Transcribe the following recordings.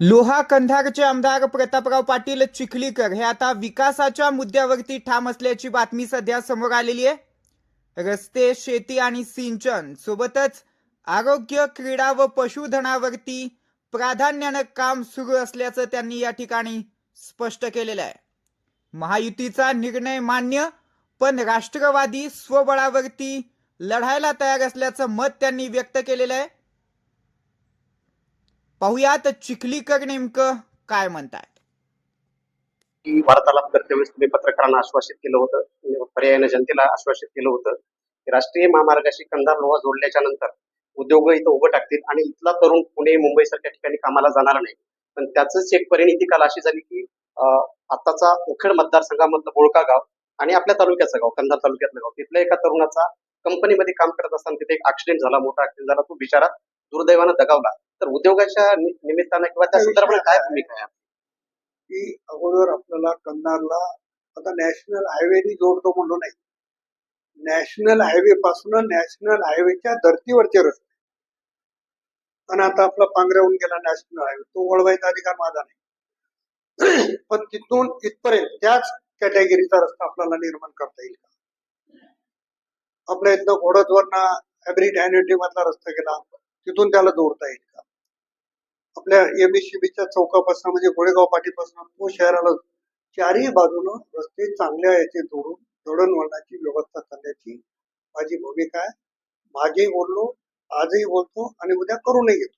लोहा कंधारचे आमदार प्रतापराव पाटील चिखलीकर हे आता विकासाच्या मुद्द्यावरती ठाम असल्याची बातमी सध्या समोर आलेली आहे. रस्ते शेती आणि सिंचन सोबतच आरोग्य क्रीडा व पशुधनावरती प्राधान्यानं काम सुरू असल्याचं त्यांनी या ठिकाणी स्पष्ट केलेलं आहे. महायुतीचा निर्णय मान्य पण राष्ट्रवादी स्वबळावरती लढायला तयार असल्याचं मत त्यांनी व्यक्त केलेलं आहे. पाहुयात चिखलीकर नेमकं काय म्हणतात. की वार्तालाप करतेवेळेस तुम्ही पत्रकारांना आश्वासित केलं होतं. म्हणजे पर्यायाने जनतेला आश्वासित केलं होतं. की राष्ट्रीय महामार्गाशी कंधार लोहा जोडल्याच्या नंतर उद्योग इथं उभं टाकतील आणि इथला तरुण पुणे मुंबई सारख्या ठिकाणी कामाला जाणार नाही. पण त्याच एक परिणिती काल अशी झाली की आताचा उखेड मतदारसंघामधलं बोळका गाव आणि आपल्या तालुक्याचं गाव कंधार तालुक्यातलं गाव. तिथल्या एका तरुणाचा कंपनीमध्ये काम करत असताना तिथे एक ऍक्सिडेंट झाला मोठा ऍक्सिडेंट झाला. तो बिचारा दुर्दैवानं दगावला. तर उद्योगाच्या निमित्तानं किंवा त्या संदर्भात काय भूमिका आहे? की अगोदर आपल्याला कंधारला आता नॅशनल हायवेनी जोडतो म्हणून नाही. नॅशनल हायवे पासून नॅशनल हायवेच्या धर्तीवरचे रस्ते. आणि आता आपला पांगऱ्याहून गेला नॅशनल हायवे. तो वळवायचा अधिकार माझा नाही. पण तिथून इथपर्यंत त्याच कॅटेगरीचा रस्ता आपल्याला निर्माण करता येईल का? आपल्या इथनं घोडदवरना हॅब्रिड अॅन्युटी मधला रस्ता गेला तिथून त्याला जोडता येईल का? आपल्या एमएससीबीच्या चौकापासून म्हणजे गोळेगाव पाठीपासून तो शहराला चारही बाजूनं रस्ते चांगल्या याचे जोडून दळणवळणाची व्यवस्था करण्याची माझी भूमिका आहे. मागेही बोललो आजही बोलतो आणि उद्या करूनही घेतो.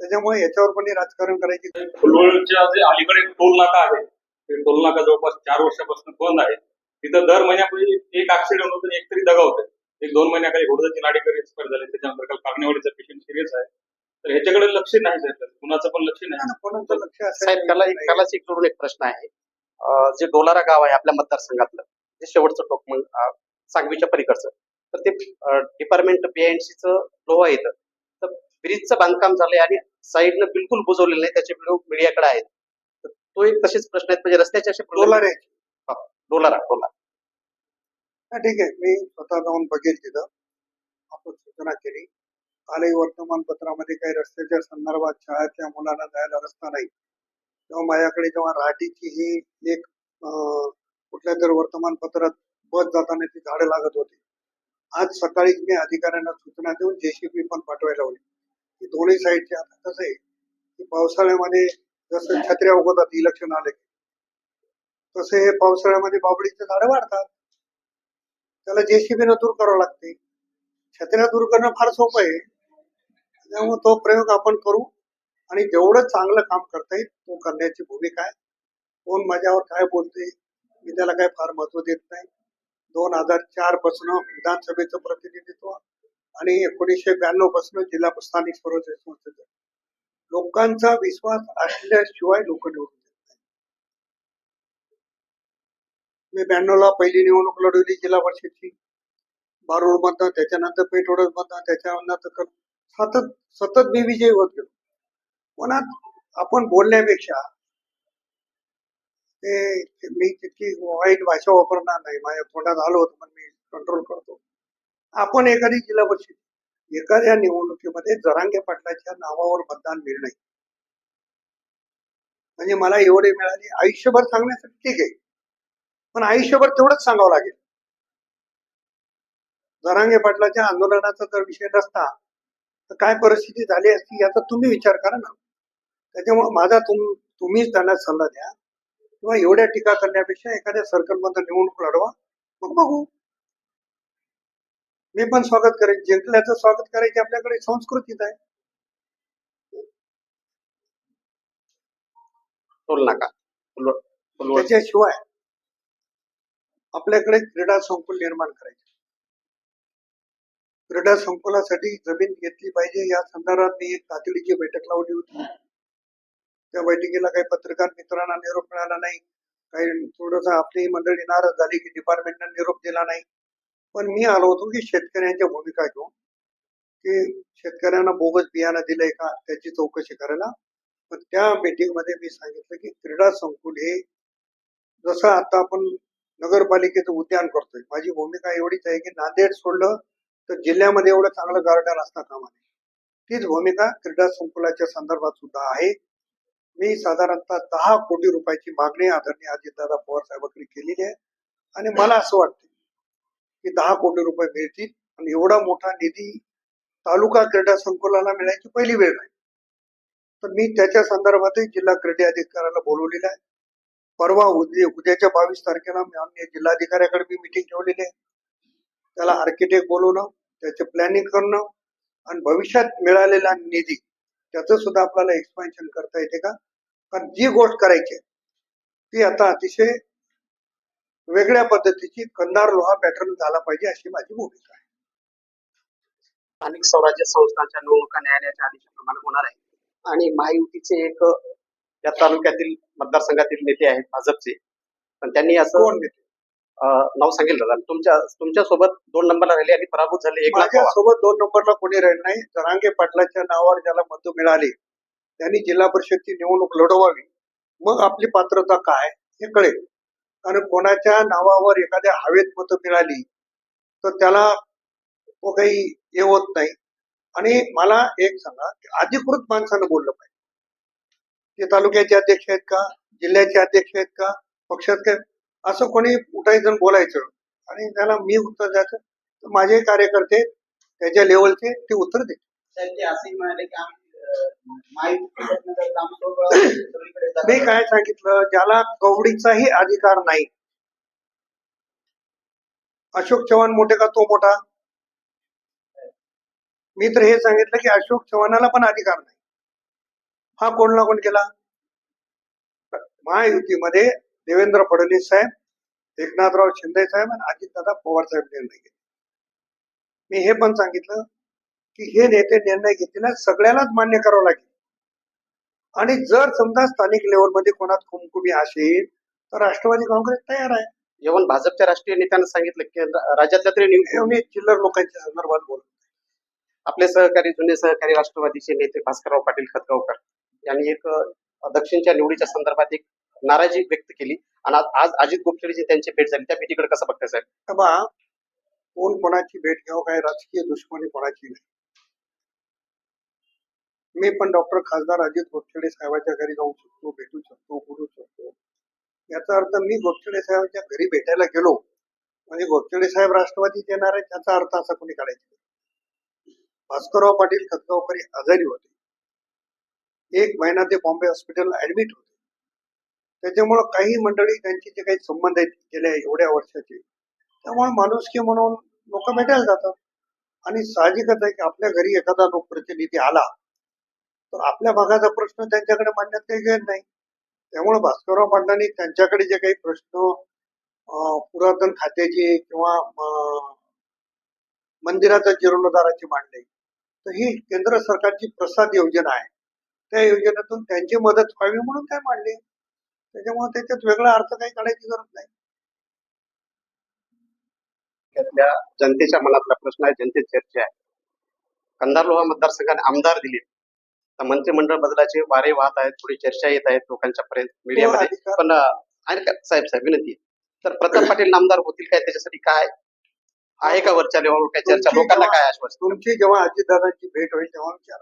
त्याच्यामुळे याच्यावर पण राजकारण करायची फुलवळच्या जे अलीकडे टोल नाका आहे. ते टोल नाका जवळपास चार वर्षापासून बंद आहे. तिथं दर महिन्यापूर्वी एक ऍक्सिडेंट होतो एक तरी दगा होते एक दोन महिन्याखाली घोडदची नाडेकर एक्सपायर झाले. त्याच्यानंतर काल कारणेवाडीचा पेशंट सिरियस आहे. ह्याच्याकडे लक्ष नाही कुणाचं पण लक्ष नाही कोणाचं लक्ष साहेब त्याला एक त्यालाच एक जोडून एक प्रश्न आहे. अं, जे डोलारा गाव आहे आपल्या मतदारसंघातलं जे शेवटचं टोक मग अं, सांगवीच्या पलीकडचं तर ते डिपार्टमेंट बीएनसीच लोहा येतं तर ब्रिजचं बांधकाम झालंय आणि साईडनं बिलकुल बुजवलेलं नाही. त्याचे व्हिडिओ मीडियाकडे आहेत. तर तो एक तसेच प्रश्न आहेत. म्हणजे रस्त्याचे असे problem- डोलार. आहे डोलारा डोलारा. हा, ठीक आहे. मी स्वतः जाऊन बघेल तिथं. आपण सूचना केली. कालही वर्तमानपत्रामध्ये काही रस्त्याच्या संदर्भात शाळेतल्या मुलांना जायला रस्ता नाही. तेव्हा माझ्याकडे जेव्हा राहटीची ही एक कुठल्या तर वर्तमानपत्रात बस जाताना ती झाडं लागत होती. आज सकाळी मी अधिकाऱ्यांना सूचना देऊन जेसीबी पण पाठवायला लावली. की दोन्ही साईडचे आता कसं आहे की पावसाळ्यामध्ये जसं छत्र्या उगवतात इलेक्शन आले की तसे हे पावसाळ्यामध्ये बाबडीचे झाडं वाढतात. त्याला जेसीबीनं दूर करावं लागते. छत्र्या दूर करणं फार सोपं आहे. त्यामुळे तो प्रयोग आपण करू आणि जेवढं चांगलं काम करता येईल तो करण्याची भूमिका आहे. कोण माझ्यावर काय बोलते मी त्याला काय फार महत्त्व देत नाही. दोन हजार चारपासून विधानसभेचं प्रतिनिधित्व आणि एकोणीसशे ब्याण्णवपासून जिल्हा स्थानिक स्वराज्य संस्थेचं. लोकांचा विश्वास असल्याशिवाय लोक निवडून देत नाही मी ब्याण्णवला पहिली निवडणूक लढवली जिल्हा परिषदची. बारूड मधन त्याच्यानंतर पेठोडस मधनं त्याच्यानंतर सतत सतत मी विजयी होत गेलो. मनात आपण बोलण्यापेक्षा ते मी तितकी वाईट भाषा वापरणार नाही. माझ्या तोंडात आलो होतं पण मी कंट्रोल करतो. आपण एखादी जिल्हा परिषद एखाद्या निवडणुकीमध्ये जरांगे पाटलाच्या नावावर मतदान मिळणे म्हणजे मला एवढे मिळाले. आयुष्यभर सांगण्यासाठी ठीक आहे. पण आयुष्यभर तेवढंच सांगावं लागेल. जरांगे पाटलाच्या आंदोलनाचा जर विषय नसता तर काय परिस्थिती झाली असती याचा तुम्ही विचार करा ना. त्याच्यामुळे माझा तुम तुम्हीच त्यांना सल्ला द्या. किंवा एवढ्या टीका करण्यापेक्षा एखाद्या सर्कलमध्ये निवडणूक लढवा. मग बघू. मी पण स्वागत करेन. जिंकल्याचं स्वागत करायची आपल्याकडे संस्कृतीच आहे. त्याच्याशिवाय आपल्याकडे क्रीडा संकुल निर्माण करायचे. क्रीडा संकुलासाठी जमीन घेतली पाहिजे. या संदर्भात मी एक तातडीची बैठक लावली होती. त्या बैठकीला काही पत्रकार मित्रांना निरोप मिळाला नाही. काही थोडस आपली मंडळी नाराज झाली की डिपार्टमेंटने निरोप दिला नाही. पण मी आलो होतो की शेतकऱ्यांच्या भूमिका घेऊन. की शेतकऱ्यांना बोगस बियाणं दिलंय का? त्याची चौकशी करायला. पण त्या मीटिंगमध्ये मी सांगितलं की क्रीडा संकुल हे जसं आता आपण नगरपालिकेचं उद्यान करतोय. माझी भूमिका एवढीच आहे की नांदेड सोडलं तर जिल्ह्यामध्ये एवढं चांगलं गार्डन असता कामा नये तीच भूमिका क्रीडा संकुलाच्या संदर्भात सुद्धा आहे. मी साधारणतः दहा कोटी रुपयाची मागणी आदरणीय अजितदादा पवार साहेबांकडे केलेली आहे. आणि मला असं वाटतं की दहा कोटी रुपये मिळतील आणि एवढा मोठा निधी तालुका क्रीडा संकुलाला मिळायची पहिली वेळ आहे. तर मी त्याच्या संदर्भातही जिल्हा क्रीडा अधिकाऱ्याला बोलवलेलं आहे. परवा उद्या उद्याच्या बावीस तारखेला माननीय जिल्हाधिकाऱ्याकडे मी मिटिंग ठेवलेली आहे. त्याला आर्किटेक्ट बोलवणं त्याचे प्लॅनिंग करणं आणि भविष्यात मिळालेला निधी त्याचं सुद्धा आपल्याला एक्सपान्शन करता येते का? कारण जी गोष्ट करायची ती आता अतिशय वेगळ्या पद्धतीची कंदार लोहा पॅटर्न झाला पाहिजे अशी माझी भूमिका आहे. स्थानिक स्वराज्य संस्थांच्या निवडणुका न्यायालयाच्या आदेशाप्रमाणे होणार आहे. आणि महायुतीचे एक या तालुक्यातील मतदारसंघातील नेते आहेत भाजपचे. पण त्यांनी असं नाव सांगितलं दादा तुमच्या तुमच्यासोबत दोन नंबरला राहिले आणि पराभूत झाले एक माझ्या सोबत दोन नंबरला कोणी राहील नाही. जरांगे पाटलाच्या नावावर ज्याला मत मिळाले त्यांनी जिल्हा परिषदची निवडणूक लढवावी. मग आपली पात्रता काय हे कळेल. कारण कोणाच्या नावावर एखाद्या हवेत मतं मिळाली तर त्याला तो काही हे होत नाही. आणि मला एक सांगा की अधिकृत माणसानं बोललं पाहिजे. ते तालुक्याचे अध्यक्ष आहेत का? जिल्ह्याचे अध्यक्ष आहेत का? पक्षात काय असं कोणी उठायचं बोलायचं. आणि त्याला मी उत्तर द्यायचं तर माझे कार्यकर्ते त्याच्या लेवलचे ते उत्तर जागा- मी काय सांगितलं ज्याला कवडीचाही अधिकार नाही. अशोक चव्हाण मोठे का तो मोठा? मी तर हे सांगितलं की अशोक चव्हाणाला पण अधिकार नाही. हा कोणला कोण केला? महायुतीमध्ये देवेंद्र फडणवीस साहेब एकनाथराव शिंदे साहेब आणि अजितदादा पवार साहेब निर्णय घेतले. मी हे पण सांगितलं की हे नेते निर्णय घेतलेला सगळ्यालाच मान्य करावं लागेल. आणि जर समजा स्थानिक लेवलमध्ये कोणात कुमकुमी असेल तर राष्ट्रवादी काँग्रेस तयार आहे. जेवण भाजपच्या राष्ट्रीय नेत्यानं सांगितलं की राज्यातल्या तरी हे चिल्लर लोकांच्या संदर्भात बोलतो. आपले सहकारी जुने सहकारी राष्ट्रवादीचे नेते भास्करराव पाटील खतगावकर यांनी एक दक्षिणच्या निवडीच्या संदर्भात एक नाराजी व्यक्त केली. आणि आज- आज अजित गोपछेडीची त्यांची भेट झाली त्या भेटीकडे कसं बघताय साहेब? बा कोण कोणाची भेट घ्यावं काय राजकीय दुश्मनी कोणाची नाही. मी पण डॉक्टर खासदार अजित गोपछेडे साहेबांच्या घरी जाऊ शकतो भेटू शकतो बोलू शकतो. याचा अर्थ मी गोपछेडे साहेबांच्या घरी भेटायला गेलो म्हणजे गोपछेडे साहेब राष्ट्रवादीत येणार आहे त्याचा अर्थ असा कोणी काढायचा नाही. भास्करराव पाटील खतगावकरी आजारी होते. एक महिना ते बॉम्बे हॉस्पिटल ऍडमिट होते. त्याच्यामुळं काही मंडळी त्यांचे जे काही संबंध आहेत गेल्या एवढ्या वर्षाचे त्यामुळे माणुसकी म्हणून लोक भेटायला जातात. आणि साहजिकच आहे की आपल्या घरी एखादा लोकप्रतिनिधी आला तर आपल्या भागाचा प्रश्न त्यांच्याकडे मांडण्यात काही गैर नाही. त्यामुळे भास्करराव पाटलांनी त्यांच्याकडे जे काही प्रश्न पुरातन खात्याचे किंवा मंदिराच्या जीर्णोद्धाराचे मांडले तर ही केंद्र सरकारची प्रसाद योजना आहे. त्या योजनेतून त्यांची मदत व्हावी म्हणून काय मांडली. त्याच्यामुळे त्याच्यात वेगळा अर्थ काही काढायची गरज नाही. त्यातल्या जनतेच्या मनातला प्रश्न आहे जनतेत चर्चा आहे. कंधार लोहा मतदारसंघाने आमदार दिले. तर मंत्रिमंडळ बदलाचे वारे वाहत आहेत थोडी चर्चा येत आहेत लोकांच्या पर्यंत मीडियामध्ये. पण आहे का? साहेब साहेब विनंती. तर प्रताप पाटील आमदार होतील काय? त्याच्यासाठी काय? आहे का वरच्या लेवलवर काय चर्चा? लोकांना काय आश्वासन? तुमची जेव्हा अजितदादांची भेट होईल तेव्हा विचार.